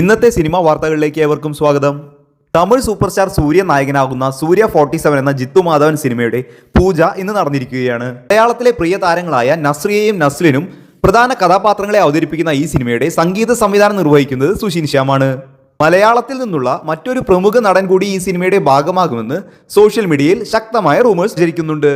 ഇന്നത്തെ സിനിമാ വാർത്തകളിലേക്ക് ഏവർക്കും സ്വാഗതം. തമിഴ് സൂപ്പർ സ്റ്റാർ സൂര്യ നായകനാകുന്ന സൂര്യ ഫോർട്ടി സെവൻ എന്ന ജിത്തു മാധവൻ സിനിമയുടെ പൂജ ഇന്ന് നടന്നിരിക്കുകയാണ്. മലയാളത്തിലെ പ്രിയ താരങ്ങളായ നസ്രിയയും നസ്ലിനും പ്രധാന കഥാപാത്രങ്ങളെ അവതരിപ്പിക്കുന്ന ഈ സിനിമയുടെ സംഗീത സംവിധാനം നിർവഹിക്കുന്നത് സുശീൻ ശ്യാമാണ്. മലയാളത്തിൽ നിന്നുള്ള മറ്റൊരു പ്രമുഖ നടൻ കൂടി ഈ സിനിമയുടെ ഭാഗമാകുമെന്ന് സോഷ്യൽ മീഡിയയിൽ ശക്തമായ റൂമേഴ്സ് പ്രചരിക്കുന്നുണ്ട്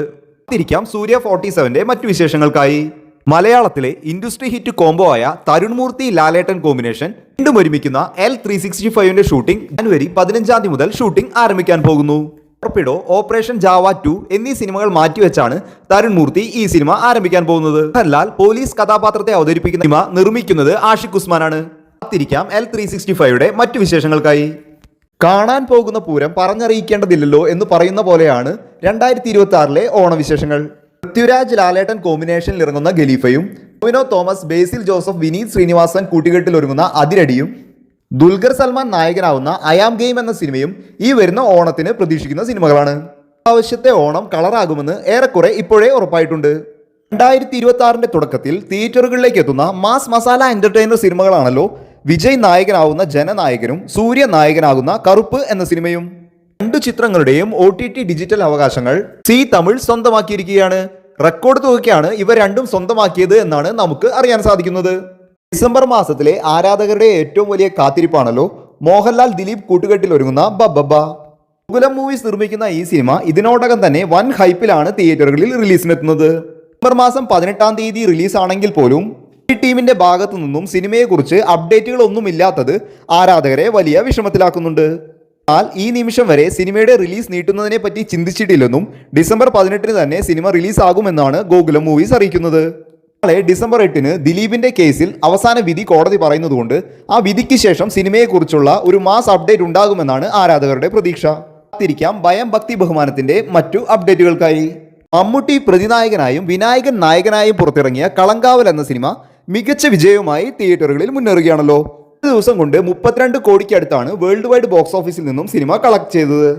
തിരിക്കാം സൂര്യ ഫോർട്ടി സെവന്റെ മറ്റു വിശേഷങ്ങൾക്കായി. മലയാളത്തിലെ ഇൻഡസ്ട്രി ഹിറ്റ് കോംബോ ആയ തരുൺമൂർത്തി ലാലേട്ടൻ കോമ്പിനേഷൻ വീണ്ടും ഒരുമിക്കുന്ന എൽ ത്രീ സിക്സ്റ്റി ഫൈവിന്റെ ഷൂട്ടിംഗ് ജനുവരി പതിനഞ്ചാം തീയതി മുതൽ ഷൂട്ടിംഗ് ആരംഭിക്കാൻ പോകുന്നു. ടോർപിഡോ ഓപ്പറേഷൻ ജാവ ടു എന്നീ സിനിമകൾ മാറ്റിവെച്ചാണ് തരുൺമൂർത്തി ഈ സിനിമ ആരംഭിക്കാൻ പോകുന്നത്. മോഹൻലാൽ പോലീസ് കഥാപാത്രത്തെ അവതരിപ്പിക്കുന്ന സിനിമ നിർമ്മിക്കുന്നത് ആഷിഖ് ഉസ്മാനാണ്. കാത്തിരിക്കാം എൽ ത്രീ സിക്സ്റ്റി ഫൈവിയുടെ മറ്റു വിശേഷങ്ങൾക്കായി. കാണാൻ പോകുന്ന പൂരം പറഞ്ഞറിയിക്കേണ്ടതില്ലല്ലോ എന്ന് പറയുന്ന പോലെയാണ് രണ്ടായിരത്തി ഇരുപത്തി ആറിലെ ഓണവിശേഷങ്ങൾ. പൃഥ്വിരാജ് ലാലേട്ടൻ കോമ്പിനേഷനിൽ ഇറങ്ങുന്ന ഖലീഫയും ടോമിനോ തോമസ് ബേസിൽ ജോസഫ് വിനീത് ശ്രീനിവാസൻ കൂട്ടുകെട്ടിൽ ഒരുങ്ങുന്ന അതിരടിയും ദുൽഖർ സൽമാൻ നായകനാവുന്ന അയാം ഗെയിം എന്ന സിനിമയും ഈ വരുന്ന ഓണത്തിന് പ്രതീക്ഷിക്കുന്ന സിനിമകളാണ്. ആവശ്യത്തെ ഓണം കളറാകുമെന്ന് ഏറെക്കുറെ ഇപ്പോഴേ ഉറപ്പായിട്ടുണ്ട്. രണ്ടായിരത്തി ഇരുപത്തി ആറിന്റെ തുടക്കത്തിൽ തിയേറ്ററുകളിലേക്ക് എത്തുന്ന മാസ് മസാല എന്റർടൈനർ സിനിമകളാണല്ലോ വിജയ് നായകനാവുന്ന ജനനായകനും സൂര്യ നായകനാകുന്ന കറുപ്പ് എന്ന സിനിമയും. രണ്ടു ചിത്രങ്ങളുടെയും ഒ ഡിജിറ്റൽ അവകാശങ്ങൾ സി തമിഴ് സ്വന്തമാക്കിയിരിക്കുകയാണ്. റെക്കോർഡ് തുകയ്ക്കാണ് ഇവ രണ്ടും സ്വന്തമാക്കിയത് എന്നാണ് നമുക്ക് അറിയാൻ സാധിക്കുന്നത്. ഡിസംബർ മാസത്തിലെ ആരാധകരുടെ ഏറ്റവും വലിയ കാത്തിരിപ്പാണല്ലോ മോഹൻലാൽ ദിലീപ് കൂട്ടുകെട്ടിൽ ഒരുങ്ങുന്ന ബബ്ബ ഗുലം മൂവീസ് നിർമ്മിക്കുന്ന ഈ സിനിമ ഇതിനോടകം തന്നെ വൻ ഹൈപ്പിലാണ് തിയേറ്ററുകളിൽ റിലീസിനെത്തുന്നത് ഡിസംബർ മാസം പതിനെട്ടാം തീയതി റിലീസാണെങ്കിൽ പോലും ഈ ടീമിന്റെ ഭാഗത്തു നിന്നും സിനിമയെക്കുറിച്ച് അപ്ഡേറ്റുകൾ ഒന്നുമില്ലാത്തത് ആരാധകരെ വലിയ വിഷമത്തിലാക്കുന്നുണ്ട്. എന്നാൽ ഈ നിമിഷം വരെ സിനിമയുടെ റിലീസ് നീട്ടുന്നതിനെ പറ്റി ചിന്തിച്ചിട്ടില്ലെന്നും ഡിസംബർ പതിനെട്ടിന് തന്നെ സിനിമ റിലീസ് ആകുമെന്നാണ് ഗോകുലം മൂവീസ് അറിയിക്കുന്നത്. നാളെ ഡിസംബർ എട്ടിന് ദിലീപിന്റെ കേസിൽ അവസാന വിധി കോടതി പറയുന്നതുകൊണ്ട് ആ വിധിക്ക് ശേഷം സിനിമയെക്കുറിച്ചുള്ള ഒരു മാസ് അപ്ഡേറ്റ് ഉണ്ടാകുമെന്നാണ് ആരാധകരുടെ പ്രതീക്ഷ. കാത്തിരിക്കാം ഭയം ഭക്തി ബഹുമാനത്തിന്റെ മറ്റു അപ്ഡേറ്റുകൾക്കായി. മമ്മൂട്ടി പ്രതിനായകനായും വിനായകൻ നായകനായും പുറത്തിറങ്ങിയ കളങ്കാവൽ എന്ന സിനിമ മികച്ച വിജയവുമായി തിയേറ്ററുകളിൽ മുന്നേറുകയാണല്ലോ. ദിവസം കൊണ്ട് മുപ്പത്തിരണ്ട് കോടിക്ക് അടുത്താണ് വേൾഡ് വൈഡ് ബോക്സ് ഓഫീസിൽ നിന്നും സിനിമ കളക്ട് ചെയ്തത്.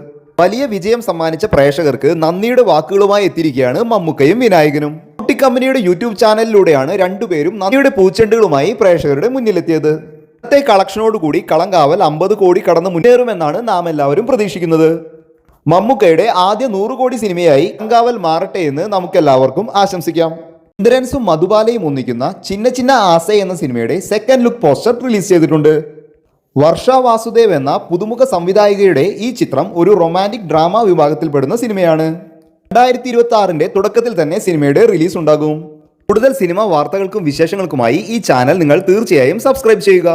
വലിയ വിജയം സമ്മാനിച്ച പ്രേക്ഷകർക്ക് നന്ദിയുടെ വാക്കുകളുമായി എത്തിയിരിക്കുകയാണ് മമ്മൂക്കയും വിനായകനും. കുട്ടി കമ്പനിയുടെ യൂട്യൂബ് ചാനലിലൂടെയാണ് രണ്ടുപേരും നന്ദിയുടെ പൂച്ചെണ്ടുകളുമായി പ്രേക്ഷകരുടെ മുന്നിലെത്തിയത്. ഇന്നത്തെ കളക്ഷനോടുകൂടി കളങ്കാവൽ അമ്പത് കോടി കടന്ന് മുന്നേറുമെന്നാണ് നാം എല്ലാവരും പ്രതീക്ഷിക്കുന്നത്. മമ്മൂക്കയുടെ ആദ്യ നൂറ് കോടി സിനിമയായി കളങ്കാവൽ മാറട്ടെ എന്ന് നമുക്കെല്ലാവർക്കും ആശംസിക്കാം. ഇന്ദ്രൻസും മധുബാലയും ഒന്നിക്കുന്ന ചിന്ന ചിന്ന ആസ എന്ന സിനിമയുടെ സെക്കൻഡ് ലുക്ക് പോസ്റ്റർ റിലീസ് ചെയ്തിട്ടുണ്ട്. വർഷ വാസുദേവ് എന്ന പുതുമുഖ സംവിധായികയുടെ ഈ ചിത്രം ഒരു റൊമാന്റിക് ഡ്രാമ വിഭാഗത്തിൽപ്പെടുന്ന സിനിമയാണ്. രണ്ടായിരത്തി ഇരുപത്തി ആറിന്റെ തുടക്കത്തിൽ തന്നെ സിനിമയുടെ റിലീസ് ഉണ്ടാകും. കൂടുതൽ സിനിമ വാർത്തകൾക്കും വിശേഷങ്ങൾക്കുമായി ഈ ചാനൽ നിങ്ങൾ തീർച്ചയായും സബ്സ്ക്രൈബ് ചെയ്യുക.